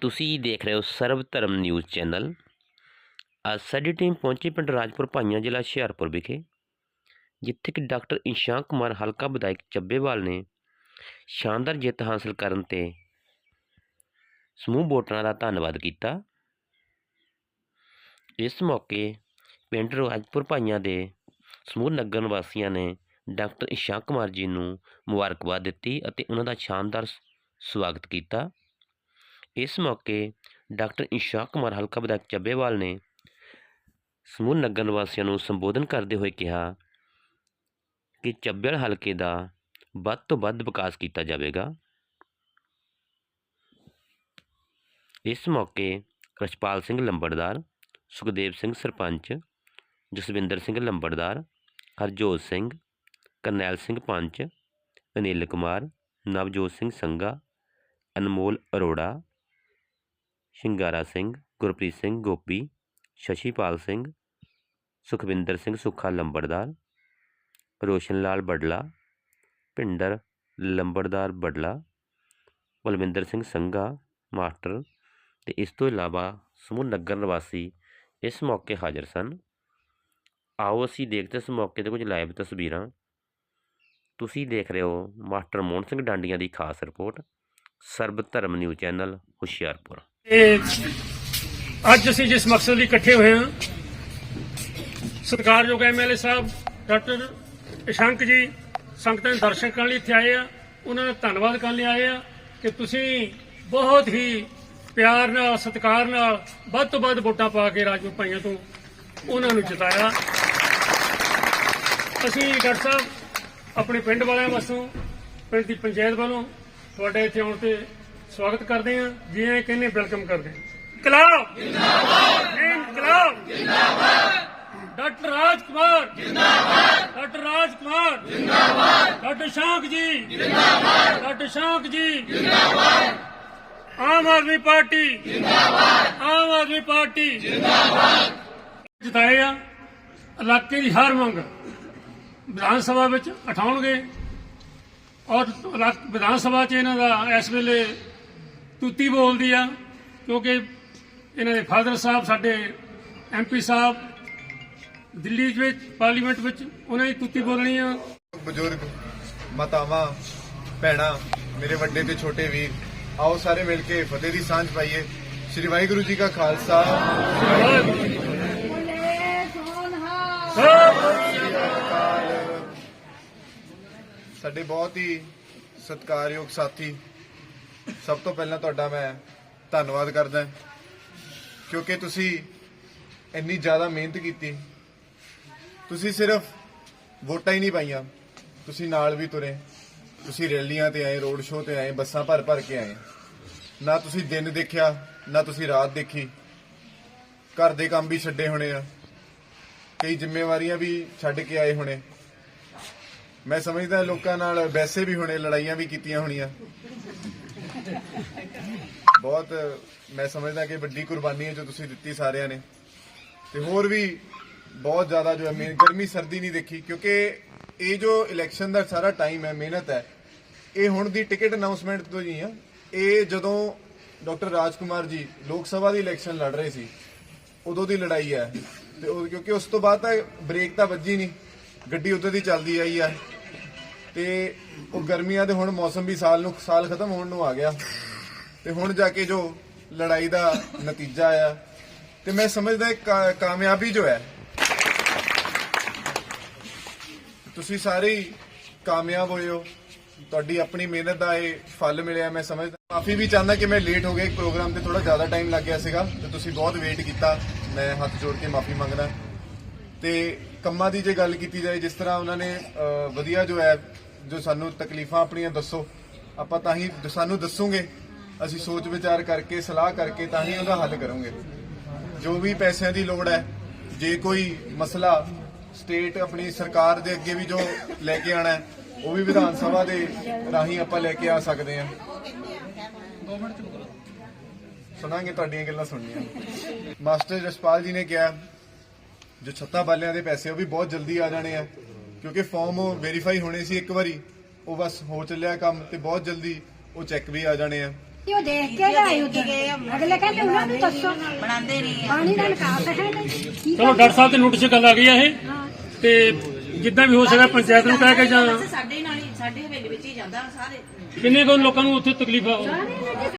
ਤੁਸੀਂ ਦੇਖ ਰਹੇ ਹੋ ਸਰਵ ਧਰਮ ਨਿਊਜ਼ ਚੈਨਲ। ਅੱਜ ਸਾਡੀ ਟੀਮ ਪਹੁੰਚੀ ਪਿੰਡ ਰਾਜਪੁਰ ਭਾਈਆਂ ਜ਼ਿਲ੍ਹਾ ਹੁਸ਼ਿਆਰਪੁਰ ਵਿਖੇ, ਜਿੱਥੇ ਕਿ ਡਾਕਟਰ ਇਸ਼ਾਂਕ ਕੁਮਾਰ ਹਲਕਾ ਵਿਧਾਇਕ ਚੱਬੇਵਾਲ ਨੇ ਸ਼ਾਨਦਾਰ ਜਿੱਤ ਹਾਸਲ ਕਰਨ ਤੇ ਸਮੂਹ ਵੋਟਰਾਂ ਦਾ ਧੰਨਵਾਦ ਕੀਤਾ। ਇਸ ਮੌਕੇ ਪਿੰਡ ਰਾਜਪੁਰ ਭਾਈਆਂ ਦੇ ਸਮੂਹ ਨਗਰ ਨਿਵਾਸੀਆਂ ਨੇ ਡਾਕਟਰ ਇਸ਼ਾਂਕ ਕੁਮਾਰ ਜੀ ਨੂੰ ਮੁਬਾਰਕਬਾਦ ਦਿੱਤੀ ਅਤੇ ਉਹਨਾਂ ਦਾ ਸ਼ਾਨਦਾਰ ਸ- ਸਵਾਗਤ ਕੀਤਾ। ਇਸ ਮੌਕੇ ਡਾਕਟਰ ਇਸ਼ਾਕ ਕੁਮਾਰ ਹਲਕਾ ਵਿਧਾਇਕ ਚੱਬੇਵਾਲ ਨੇ ਸਮੂਹ ਨਗਰ ਨਿਵਾਸੀਆਂ ਨੂੰ ਸੰਬੋਧਨ ਕਰਦੇ ਹੋਏ ਕਿਹਾ ਕਿ ਚੱਬੇਵਾਲ ਹਲਕੇ ਦਾ ਵੱਧ ਤੋਂ ਵੱਧ ਵਿਕਾਸ ਕੀਤਾ ਜਾਵੇਗਾ। ਇਸ ਮੌਕੇ ਰਛਪਾਲ ਸਿੰਘ ਲੰਬੜਦਾਰ, ਸੁਖਦੇਵ ਸਿੰਘ ਸਰਪੰਚ, ਜਸਵਿੰਦਰ ਸਿੰਘ ਲੰਬੜਦਾਰ, ਹਰਜੋਤ ਸਿੰਘ ਕਰਨੈਲ ਸਿੰਘ ਪੰਚ, ਅਨਿਲ ਕੁਮਾਰ, ਨਵਜੋਤ ਸਿੰਘ ਸੰਘਾ, ਅਨਮੋਲ ਅਰੋੜਾ, ਸ਼ਿੰਗਾਰਾ ਸਿੰਘ, ਗੁਰਪ੍ਰੀਤ ਸਿੰਘ ਗੋਪੀ, ਸ਼ਸ਼ੀਪਾਲ ਸਿੰਘ, ਸੁਖਵਿੰਦਰ ਸਿੰਘ ਸੁੱਖਾ ਲੰਬੜਦਾਰ ਰੋਸ਼ਨ ਲਾਲ ਬਡਲਾ, ਭਿੰਡਰ ਲੰਬੜਦਾਰ ਬਡਲਾ, ਬਲਵਿੰਦਰ ਸਿੰਘ ਸੰਘਾ, ਮਾਸਟਰ ਤੇ ਇਸ ਤੋਂ ਇਲਾਵਾ ਸਮੂਹ ਨਗਰ ਨਿਵਾਸੀ ਇਸ ਮੌਕੇ ਹਾਜ਼ਰ ਸਨ। ਆਓ ਅਸੀਂ ਦੇਖਦੇ ਇਸ ਮੌਕੇ ਤੇ ਕੁਝ ਲਾਈਵ ਤਸਵੀਰਾਂ। ਤੁਸੀਂ ਦੇਖ ਰਹੇ ਹੋ ਮਾਸਟਰ ਮੋਹਨ ਸਿੰਘ ਡਾਂਡੀਆਂ ਦੀ ਖਾਸ ਰਿਪੋਰਟ, ਸਰਬ ਧਰਮ ਨਿਊਜ਼ ਚੈਨਲ, ਹੁਸ਼ਿਆਰਪੁਰ। ਅੱਜ ਅਸੀਂ ਜਿਸ ਮਕਸਦ ਲਈ ਇਕੱਠੇ ਹੋਏ ਹਾਂ, ਸਤਿਕਾਰਯੋਗ ਐਮਐਲਏ ਸਾਹਿਬ, ਡਾਕਟਰ ਇਸ਼ੰਕ ਜੀ, ਸੰਗਤਾਂ ਦੇ ਦਰਸ਼ਨ ਕਰਨ ਲਈ ਇੱਥੇ ਆਏ ਆ, ਉਹਨਾਂ ਦਾ ਧੰਨਵਾਦ ਕਰਨ ਲਈ ਆਏ ਆ ਕਿ ਤੁਸੀਂ ਬਹੁਤ ਹੀ ਪਿਆਰ ਨਾਲ, ਸਤਿਕਾਰ ਨਾਲ, ਵੱਧ ਤੋਂ ਵੱਧ ਵੋਟਾਂ ਪਾ ਕੇ ਰਾਜੂ ਭਾਈਆਂ ਤੋਂ ਉਹਨਾਂ ਨੂੰ ਜਿਤਾਇਆ। ਅਸੀਂ ਡਾਕਟਰ ਸਾਹਿਬ ਆਪਣੇ ਪਿੰਡ ਵਾਲਿਆਂ ਵੱਲੋਂ ਪਿੰਡ ਦੀ ਪੰਚਾਇਤ ਵੱਲੋਂ ਤੁਹਾਡੇ ਇੱਥੇ ਆਉਣ ਤੇ ਸਵਾਗਤ ਕਰਦੇ ਹਾਂ। ਜੀ ਆਇਆਂ ਕਹਿੰਦੇ ਵੈਲਕਮ ਕਰਦੇ ਹਾਂ। ਇਨਕਲਾਬ! ਜਿੰਦਾਬਾਦ! ਇਨਕਲਾਬ! ਜਿੰਦਾਬਾਦ! ਡਾਕਟਰ ਰਾਜ ਕੁਮਾਰ! ਜਿੰਦਾਬਾਦ! ਡਾਕਟਰ ਰਾਜ ਕੁਮਾਰ! ਜਿੰਦਾਬਾਦ! ਡਾਕਟਰ ਸ਼ਾਂਕ ਜੀ! ਜਿੰਦਾਬਾਦ! ਡਾਕਟਰ ਸ਼ਾਂਕ ਜੀ! ਜਿੰਦਾਬਾਦ! ਆਮ ਆਦਮੀ ਪਾਰਟੀ! ਜਿੰਦਾਬਾਦ! ਆਮ ਆਦਮੀ ਪਾਰਟੀ! ਜਿੰਦਾਬਾਦ! ਜਿਤਾਏ ਆ। ਇਲਾਕੇ ਦੀ ਹਰ ਮੰਗ। ਵਿਧਾਨ ਸਭਾ ਵਿੱਚ ਉਠਾਉਣਗੇ ਔਰ ਵਿਧਾਨ ਸਭਾ 'ਚ ਇਹਨਾਂ ਦਾ ਇਸ ਵੇਲੇ ਤੁੱਤੀ ਬੋਲਦੀ ਆ ਕਿਉਂਕਿ ਇਹਨਾਂ ਦੇ ਫਾਦਰ ਸਾਹਿਬ ਸਾਡੇ ਐਮਪੀ ਸਾਹਿਬ ਦਿੱਲੀ ਵਿੱਚ ਪਾਰਲੀਮੈਂਟ ਵਿੱਚ ਉਹਨਾਂ ਦੀ ਤੁੱਤੀ ਬੋਲਣੀ ਆ। ਬਜ਼ੁਰਗ ਮਾਤਾਵਾਂ ਭੈਣਾਂ ਮੇਰੇ ਵੱਡੇ ਤੇ ਛੋਟੇ ਵੀਰ ਆਓ ਸਾਰੇ ਮਿਲ ਕੇ ਫਤਿਹ ਦੀ ਸਾਂਝ ਪਾਈਏ। ਸ੍ਰੀ ਵਾਹਿਗੁਰੂ ਜੀ ਕਾ ਖਾਲਸਾ। ਸਾਡੇ ਬਹੁਤ ਹੀ ਸਤਿਕਾਰਯੋਗ ਸਾਥੀ। ਸਭ ਤੋਂ ਪਹਿਲਾਂ ਤੁਹਾਡਾ ਮੈਂ ਧੰਨਵਾਦ ਕਰਦਾ ਕਿਉਂਕਿ ਤੁਸੀਂ ਇੰਨੀ ਜ਼ਿਆਦਾ ਮਿਹਨਤ ਕੀਤੀ। ਤੁਸੀਂ ਸਿਰਫ ਵੋਟਾਂ ਹੀ ਨਹੀਂ ਪਾਈਆਂ। ਤੁਸੀਂ ਨਾਲ ਵੀ ਤੁਰੇ। ਤੁਸੀਂ ਰੈਲੀਆਂ ਤੇ ਆਏ, ਰੋਡ ਸ਼ੋਅ ਤੇ ਆਏ, ਬੱਸਾਂ ਭਰ ਭਰ ਕੇ ਆਏ। ਨਾ ਤੁਸੀਂ ਦਿਨ ਦੇਖਿਆ, ਨਾ ਤੁਸੀਂ ਰਾਤ ਦੇਖੀ। ਘਰ ਦੇ ਕੰਮ ਵੀ ਛੱਡੇ ਹੋਣੇ ਆ। ਕਈ ਜ਼ਿੰਮੇਵਾਰੀਆਂ ਵੀ ਛੱਡ ਕੇ ਆਏ ਹੋਣੇ। ਮੈਂ ਸਮਝਦਾ ਲੋਕਾਂ ਨਾਲ ਵੈਸੇ ਵੀ ਹੋਣੇ ਲੜਾਈਆਂ ਵੀ ਕੀਤੀਆਂ ਹੋਣੀਆਂ। ਬਹੁਤ, ਮੈਂ ਸਮਝਦਾ ਕਿ ਵੱਡੀ ਕੁਰਬਾਨੀ ਹੈ ਜੋ ਤੁਸੀਂ ਦਿੱਤੀ ਸਾਰਿਆਂ ਨੇ। ਤੇ ਹੋਰ ਵੀ ਬਹੁਤ ਜ਼ਿਆਦਾ ਜੋ ਹੈ ਮਿਹਨ- ਗਰਮੀ ਸਰਦੀ ਨਹੀਂ ਦੇਖੀ, ਕਿਉਂਕਿ ਇਹ ਜੋ ਇਲੈਕਸ਼ਨ ਦਾ ਸਾਰਾ ਟਾਈਮ ਹੈ, ਮਿਹਨਤ ਹੈ, ਇਹ ਹੁਣ ਦੀ ਟਿਕਟ ਅਨਾਉਂਸਮੈਂਟ ਤੋਂ ਜੀ ਆ। ਇਹ ਜਦੋਂ ਡਾਕਟਰ ਰਾਜਕੁਮਾਰ ਜੀ ਲੋਕ ਸਭਾ ਦੀ ਇਲੈਕਸ਼ਨ ਲੜ ਰਹੇ ਸੀ, ਉਦੋਂ ਦੀ ਲੜਾਈ ਹੈ। ਤੇ ਕਿਉਂਕਿ ਉਸ ਤੋਂ ਬਾਅਦ ਤਾਂ ਬ੍ਰੇਕ ਤਾਂ ਵੱਜੀ ਨਹੀਂ, ਗੱਡੀ ਉੱਤੇ ਦੀ ਚੱਲਦੀ ਆਈ ਆ। ਤੇ ਉਹ ਗਰਮੀਆਂ ਦੇ ਹੁਣ ਮੌਸਮ ਵੀ ਸਾਲ ਨੂੰ ਸਾਲ ਖਤਮ ਹੋਣ ਨੂੰ ਆ ਗਿਆ। ਤੇ ਹੁਣ ਜਾ ਕੇ ਜੋ ਲੜਾਈ ਦਾ ਨਤੀਜਾ ਆਇਆ ਤੇ ਮੈਂ ਸਮਝਦਾ ਇੱਕ ਕਾ- ਕਾਮਯਾਬੀ ਜੋ ਹੈ ਤੁਸੀਂ ਸਾਰੇ ਹੀ ਕਾਮਯਾਬ ਹੋਏ ਹੋ। ਤੁਹਾਡੀ ਆਪਣੀ ਮਿਹਨਤ ਦਾ ਇਹ ਫਲ ਮਿਲਿਆ ਮੈਂ ਸਮਝਦਾ। ਮਾਫੀ ਵੀ ਚਾਹੁੰਦਾ ਕਿ ਮੈਂ ਲੇਟ ਹੋ ਗਿਆ ਇੱਕ ਪ੍ਰੋਗਰਾਮ ਤੇ ਥੋੜਾ ਜ਼ਿਆਦਾ ਟਾਈਮ ਲੱਗ ਗਿਆ ਸੀਗਾ ਤੇ ਤੁਸੀਂ ਬਹੁਤ ਵੇਟ ਕੀਤਾ ਮੈਂ ਹੱਥ ਜੋੜ ਕੇ ਮਾਫੀ ਮੰਗਦਾ। ਤੇ ਕੰਮਾਂ ਦੀ ਜੇ ਗੱਲ ਕੀਤੀ ਜਾਏ ਜਿਸ ਤਰ੍ਹਾਂ ਉਹਨਾਂ ਨੇ ਅਹ, ਵਧੀਆ ਜੋ ਹੈ ਜੋ ਸਾਨੂੰ ਤਕਲੀਫਾਂ ਆਪਣੀਆਂ ਦੱਸੋ। ਆਪਾਂ ਤਾਂ ਹੀ ਸਾਨੂੰ ਦੱਸੋਗੇ। ਅਸੀਂ ਸੋਚ ਵਿਚਾਰ ਕਰਕੇ, ਸਲਾਹ ਕਰਕੇ ਤਾਂ ਹੀ ਉਹਦਾ ਹੱਲ ਕਰਾਂਗੇ। ਜੋ ਵੀ ਪੈਸਿਆਂ ਦੀ ਲੋੜ ਹੈ, ਜੇ ਕੋਈ ਮਸਲਾ ਸਟੇਟ ਆਪਣੀ ਸਰਕਾਰ ਦੇ ਅੱਗੇ ਵੀ ਜੋ ਲੈ ਕੇ ਆਣਾ ਹੈ, ਉਹ ਵੀ ਵਿਧਾਨ ਸਭਾ ਦੇ ਰਾਹੀਂ ਆਪਾਂ ਲੈ ਕੇ ਆ ਸਕਦੇ ਹਾਂ। ਸੁਣਾਂਗੇ ਤੁਹਾਡੀਆਂ ਗੱਲਾਂ ਸੁਣਨੀਆਂ। ਮਾਸਟਰ ਜਸਪਾਲ ਜੀ ਨੇ ਕਿਹਾ, ਜੋ ਛੱਤਾ ਬਾਲਿਆਂ ਦੇ ਪੈਸੇ ਉਹ ਵੀ ਬਹੁਤ ਜਲਦੀ ਆ ਜਾਣੇ ਆ। ਕਿਉਂਕਿ ਫਾਰਮ ਵੈਰੀਫਾਈ ਹੋਣੇ ਸੀ ਇੱਕ ਵਾਰੀ ਉਹ ਬਸ ਹੋ ਚੱਲਿਆ ਕੰਮ ਤੇ ਬਹੁਤ ਜਲਦੀ ਉਹ ਚੈੱਕ ਵੀ ਆ ਜਾਣੇ ਆ। ਉਹ ਦੇਖ ਕੇ ਗਏ ਉੱਧਰ। ਅਗਲੇ ਕਹਿੰਦੇ ਉਹਨਾਂ ਨੂੰ ਦੱਸੋ। ਬਣਾਉਂਦੇ ਨਹੀਂ ਆ। ਪਾਣੀ ਦਾ ਨਿਕਾਸ ਹੈ ਨਹੀਂ ਠੀਕ ਚਲੋ ਡਾਕਟਰ ਸਾਹਿਬ ਤੇ ਨੋਟਿਸ 'ਚ ਗੱਲ ਆ ਗਈ ਆ ਇਹ। ਤੇ ਜਿੱਦਾਂ ਵੀ ਹੋ ਸਕਦਾ ਪੰਚਾਇਤ ਨੂੰ ਕਹਿ ਕੇ ਜਾਂ ਸਾਡੇ ਨਾਲ ਹੀ ਸਾਡੇ ਹਵੇਲੀ ਵਿੱਚ ਹੀ ਜਾਂਦਾ ਸਾਰੇ। ਕਿੰਨੇ ਕੁ ਲੋਕਾਂ ਨੂੰ ਉੱਥੇ ਤਕਲੀਫ ਆ